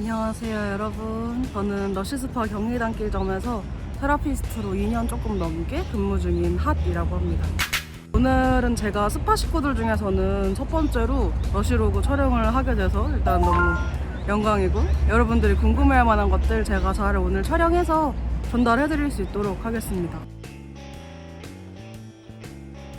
안녕하세요 여러분. 저는 러시스파 경리단길점에서 테라피스트로 2년 조금 넘게 근무 중인 핫이라고 합니다. 오늘은 제가 스파 식구들 중에서는 첫 번째로 러시로그 촬영을 하게 돼서 일단 너무 영광이고 여러분들이 궁금해할 만한 것들 제가 잘 오늘 촬영해서 전달해 드릴 수 있도록 하겠습니다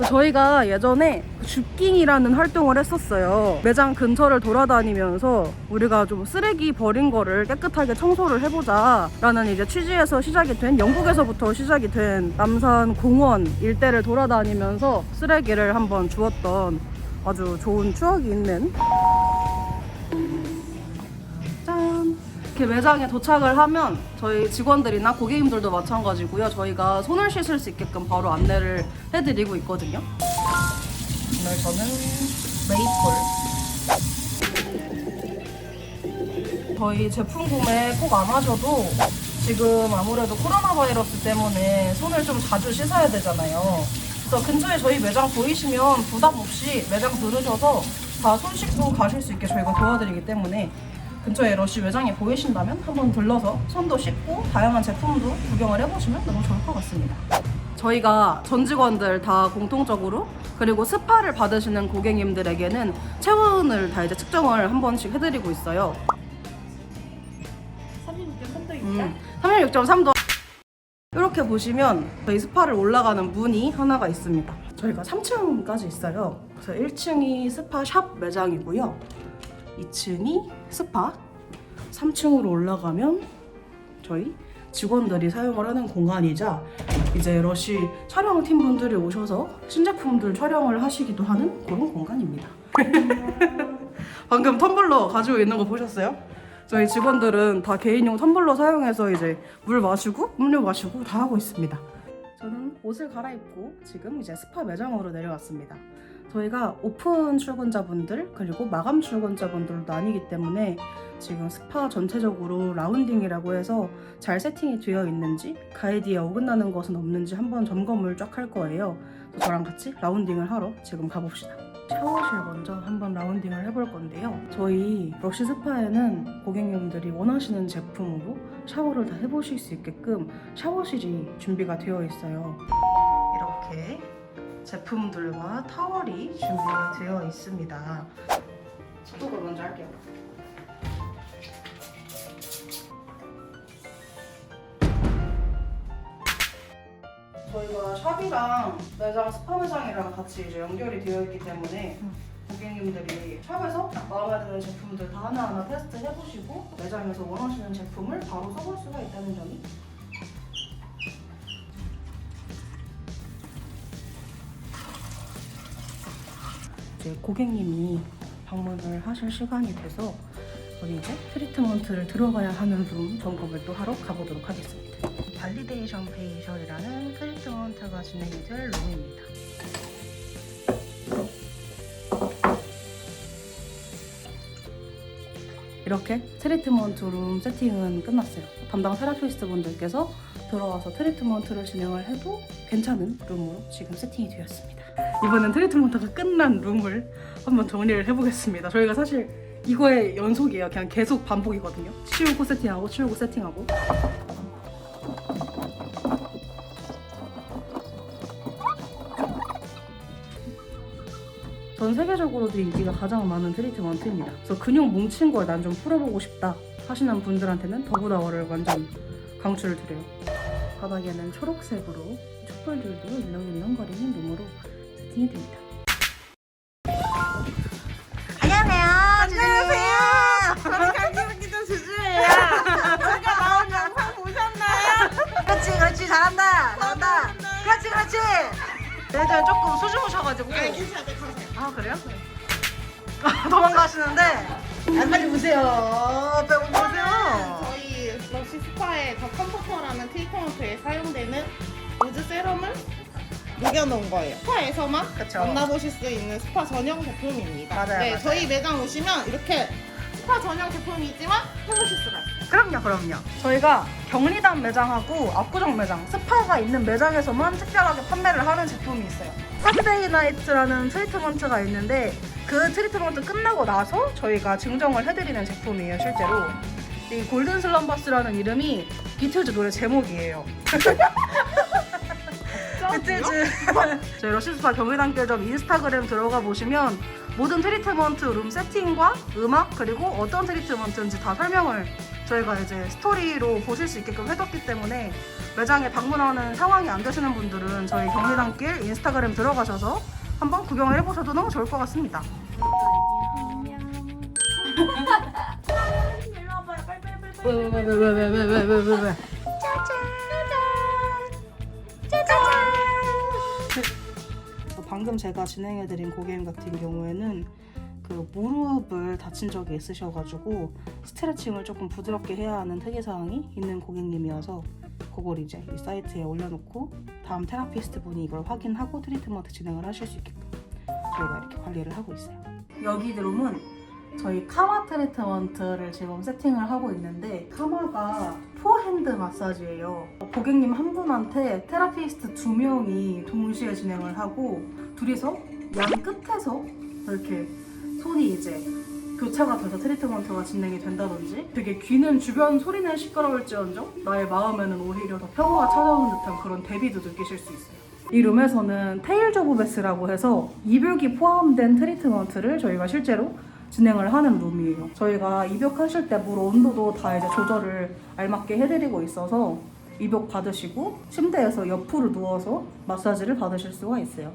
저희가 예전에 줍깅이라는 활동을 했었어요. 매장 근처를 돌아다니면서 우리가 좀 쓰레기 버린 거를 깨끗하게 청소를 해보자라는 이제 취지에서 시작이 된 영국에서부터 시작이 된 남산 공원 일대를 돌아다니면서 쓰레기를 한번 주웠던 아주 좋은 추억이 있는 이렇게 매장에 도착을 하면 저희 직원들이나 고객님들도 마찬가지고요. 저희가 손을 씻을 수 있게끔 바로 안내를 해드리고 있거든요. 오늘 저는 메이플. 저희 제품 구매 꼭 안 하셔도 지금 아무래도 코로나 바이러스 때문에 손을 좀 자주 씻어야 되잖아요. 그래서 근처에 저희 매장 보이시면 부담 없이 매장 들으셔서 다 손 씻고 가실 수 있게 저희가 도와드리기 때문에 근처에 러쉬 매장이 보이신다면 한번 들러서 손도 씻고 다양한 제품도 구경을 해보시면 너무 좋을 것 같습니다. 저희가 전 직원들 다 공통적으로 그리고 스파를 받으시는 고객님들에게는 체온을 다 이제 측정을 한 번씩 해드리고 있어요. 36.3도입니다. 음, 36.3도. 이렇게 보시면 저희 스파를 올라가는 문이 하나가 있습니다. 저희가 3층까지 있어요. 그래서 1층이 스파 샵 매장이고요. 2층이 스파. 3층으로 올라가면 저희 직원들이 사용을 하는 공간이자 이제 러쉬 촬영팀 분들이 오셔서 신제품들 촬영을 하시기도 하는 그런 공간입니다. 방금 텀블러 가지고 있는 거 보셨어요? 저희 직원들은 다 개인용 텀블러 사용해서 이제 물 마시고 음료 마시고 다 하고 있습니다. 저는 옷을 갈아입고 지금 이제 스파 매장으로 내려왔습니다. 저희가 오픈 출근자분들 그리고 마감 출근자분들도 아니기 때문에 지금 스파 전체적으로 라운딩이라고 해서 잘 세팅이 되어 있는지 가이드에 어긋나는 것은 없는지 한번 점검을 쫙 할 거예요. 저랑 같이 라운딩을 하러 지금 가봅시다. 샤워실 먼저 한번 라운딩을 해볼 건데요. 저희 러쉬 스파에는 고객님들이 원하시는 제품으로 샤워를 다 해보실 수 있게끔 샤워실이 준비가 되어 있어요. 이렇게 제품들과 타월이 준비가 되어 있습니다. 소독을 먼저 할게요. 저희가 샵이랑 매장 스파 매장이랑 같이 이제 연결이 되어 있기 때문에 고객님들이 샵에서 마음에 드는 제품들 다 하나하나 테스트 해보시고 매장에서 원하시는 제품을 바로 써볼 수가 있다는 점이 이제 고객님이 방문을 하실 시간이 돼서 우리 이제 트리트먼트를 들어가야 하는 룸 점검을 또 하러 가보도록 하겠습니다. 발리데이션 페이셜이라는 트리트먼트가 진행이 될 룸입니다. 이렇게 트리트먼트 룸 세팅은 끝났어요. 담당 테라피스트 분들께서 들어와서 트리트먼트를 진행을 해도 괜찮은 룸으로 지금 세팅이 되었습니다. 이번엔 트리트먼트가 끝난 룸을 한번 정리를 해보겠습니다. 저희가 사실 이거의 연속이에요. 그냥 계속 반복이거든요. 치우고 세팅하고 치우고 세팅하고. 전 세계적으로도 인기가 가장 많은 트리트먼트입니다. 그래서 근육 뭉친 걸 난 좀 풀어보고 싶다 하시는 분들한테는 더구나워를 완전 강추를 드려요. 바닥에는 초록색으로 촛불들도 일렁일렁거리는 룸으로 세팅이 됩니다. 안녕하세요. 안녕하세요. 저는 갈기분기도 주주예요. 제가 나온 영상 보셨나요? 그렇지 그렇지 잘한다 잘한다 그렇지 그렇지 얘들 조금 수줍으셔가지고 괜찮 아 그래요? 도망가시는데 아, 빨리 보세요 빼고 보세요 저희 러시 스파의 더 컴포터라는 트리트먼트에 사용되는 우즈 세럼을 녹여놓은 거예요. 스파에서만 그쵸. 만나보실 수 있는 스파 전용 제품입니다. 맞아요, 네, 맞아요. 저희 매장 오시면 이렇게 스파 전용 제품이 있지만 해보실 수가 있어요. 그럼요 그럼요. 저희가 경리단 매장하고 압구정 매장 스파가 있는 매장에서만 특별하게 판매를 하는 제품이 있어요. 사데이 나이트라는 트리트먼트가 있는데 그 트리트먼트 끝나고 나서 저희가 증정을 해드리는 제품이에요 실제로. 이 골든 슬럼버스라는 이름이 비틀즈 노래 제목이에요. 비틀즈. 저희 러시스파 경리단계점 인스타그램 들어가 보시면 모든 트리트먼트 룸 세팅과 음악 그리고 어떤 트리트먼트인지 다 설명을 저희가 이제 스토리로 보실 수 있게끔 해뒀기 때문에 매장에 방문하는 상황이 안 되시는 분들은 저희 경리단길 인스타그램 들어가셔서 한번 구경을 해보셔도 너무 좋을 것 같습니다. 왜왜왜왜왜왜왜왜 방금 제가 진행해드린 고객님 같은 경우에는 그 무릎을 다친 적이 있으셔가지고 스트레칭을 조금 부드럽게 해야 하는 특이사항이 있는 고객님이어서 그걸 이제 이 사이트에 올려놓고 다음 테라피스트 분이 이걸 확인하고 트리트먼트 진행을 하실 수 있게끔 저희가 이렇게 관리를 하고 있어요. 여기 룸은 저희 카마 트리트먼트를 지금 세팅을 하고 있는데 카마가 포핸드 마사지예요. 고객님 한 분한테 테라피스트 두 명이 동시에 진행을 하고 둘이서 양 끝에서 이렇게 손이 이제 교차가 돼서 트리트먼트가 진행이 된다든지 되게 귀는 주변 소리는 시끄러울지언정 나의 마음에는 오히려 더 평화가 찾아오는 듯한 그런 대비도 느끼실 수 있어요. 이 룸에서는 테일 조브 베스라고 해서 입욕이 포함된 트리트먼트를 저희가 실제로 진행을 하는 룸이에요. 저희가 입욕하실 때 물 온도도 다 이제 조절을 알맞게 해드리고 있어서 입욕 받으시고 침대에서 옆으로 누워서 마사지를 받으실 수가 있어요.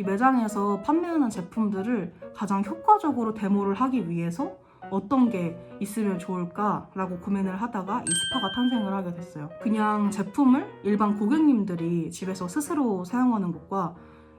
이 매장에서 판매하는 제품들을 가장 효과적으로 데모를 하기 위해서 어떤 게 있으면 좋을까라고 고민을 하다가 이 스파가 탄생을 하게 됐어요. 그냥 제품을 일반 고객님들이 집에서 스스로 사용하는 것과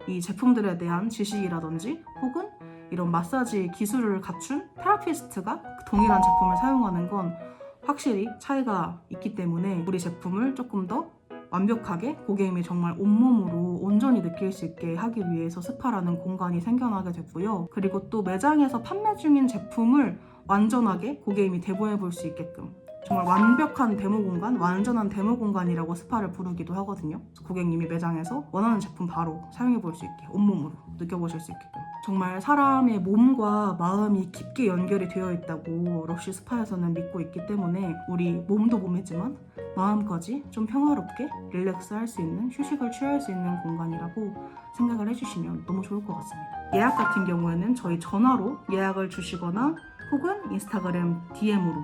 이 제품들에 대한 지식이라든지 혹은 이런 마사지 기술을 갖춘 테라피스트가 동일한 제품을 사용하는 건 확실히 차이가 있기 때문에 우리 제품을 조금 더 완벽하게 고객님이 정말 온몸으로 온전히 느낄 수 있게 하기 위해서 스파라는 공간이 생겨나게 됐고요. 그리고 또 매장에서 판매 중인 제품을 완전하게 고객님이 대보해 볼 수 있게끔 정말 완벽한 데모 공간, 완전한 데모 공간이라고 스파를 부르기도 하거든요. 고객님이 매장에서 원하는 제품 바로 사용해 볼 수 있게 온몸으로 느껴보실 수 있게끔 정말 사람의 몸과 마음이 깊게 연결이 되어 있다고 러쉬 스파에서는 믿고 있기 때문에 우리 몸도 몸이지만 마음까지 좀 평화롭게 릴렉스 할 수 있는 휴식을 취할 수 있는 공간이라고 생각을 해주시면 너무 좋을 것 같습니다. 예약 같은 경우에는 저희 전화로 예약을 주시거나 혹은 인스타그램 DM으로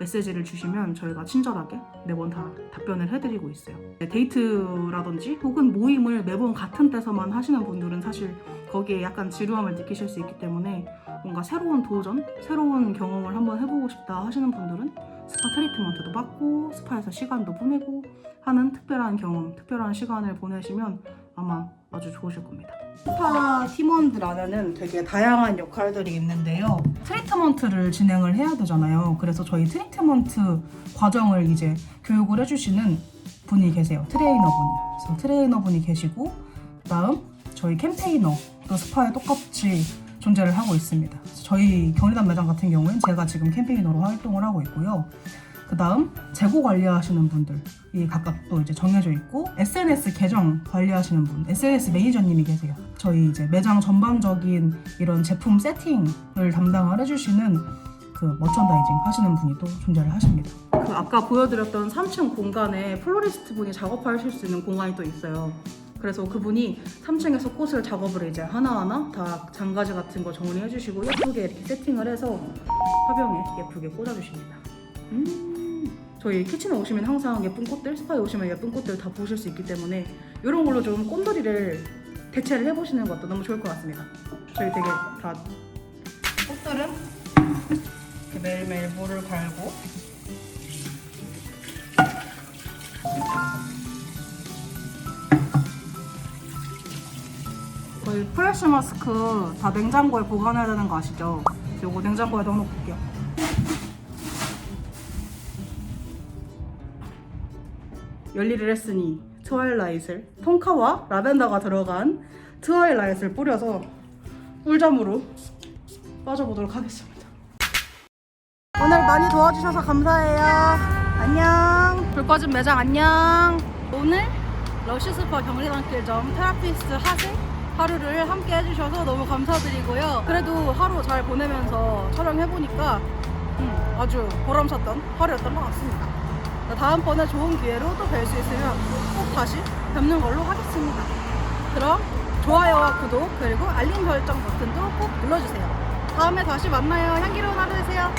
메시지를 주시면 저희가 친절하게 매번 다 답변을 해드리고 있어요. 네, 데이트라든지 혹은 모임을 매번 같은 때서만 하시는 분들은 사실 거기에 약간 지루함을 느끼실 수 있기 때문에 뭔가 새로운 도전, 새로운 경험을 한번 해보고 싶다 하시는 분들은 스파 트리트먼트도 받고 스파에서 시간도 보내고 하는 특별한 경험, 특별한 시간을 보내시면 아마 아주 좋으실 겁니다. 스파 팀원들 안에는 되게 다양한 역할들이 있는데요. 트리트먼트를 진행을 해야 되잖아요. 그래서 저희 트리트먼트 과정을 이제 교육을 해주시는 분이 계세요. 트레이너분이. 그래서 트레이너분이 계시고 그 다음 저희 캠페이너 또 스파에 똑같이 존재를 하고 있습니다. 저희 경리단 매장 같은 경우는 제가 지금 캠페이너로 활동을 하고 있고요. 그 다음 재고 관리하시는 분들이 각각 또 이제 정해져 있고 SNS 계정 관리하시는 분, SNS 매니저님이 계세요. 저희 이제 매장 전반적인 이런 제품 세팅을 담당을 해주시는 그 머천다이징 하시는 분이 또 존재를 하십니다. 그 아까 보여드렸던 3층 공간에 플로리스트 분이 작업하실 수 있는 공간이 또 있어요. 그래서 그분이 3층에서 꽃을 작업을 이제 하나하나 다 장가지 같은 거 정리해 주시고 예쁘게 이렇게 세팅을 해서 화병에 예쁘게 꽂아 주십니다. 음. 저희 키친에 오시면 항상 예쁜 꽃들, 스파에 오시면 예쁜 꽃들 다 보실 수 있기 때문에 이런 걸로 좀 꽃놀이를 대체를 해보시는 것도 너무 좋을 것 같습니다. 저희 되게 다 꽃들은 매일매일 물을 갈고 저희 프레쉬 마스크 다 냉장고에 보관해야 되는 거 아시죠? 요거 냉장고에 넣어놓고 올게요. 열일을 했으니 트와일라이트를 톤카와 라벤더가 들어간 트와일라이트를 뿌려서 꿀잠으로 빠져보도록 하겠습니다. 오늘 많이 도와주셔서 감사해요. 안녕. 불 꺼진 매장 안녕. 오늘 러쉬 스파 경리단길점 테라피스트 하세 하루를 함께 해주셔서 너무 감사드리고요. 그래도 하루 잘 보내면서 촬영해보니까 음, 아주 보람찼던 하루였던 것 같습니다. 다음번에 좋은 기회로 또 뵐 수 있으면 꼭 다시 뵙는 걸로 하겠습니다. 그럼 좋아요와 구독 그리고 알림 설정 버튼도 꼭 눌러주세요. 다음에 다시 만나요. 향기로운 하루 되세요.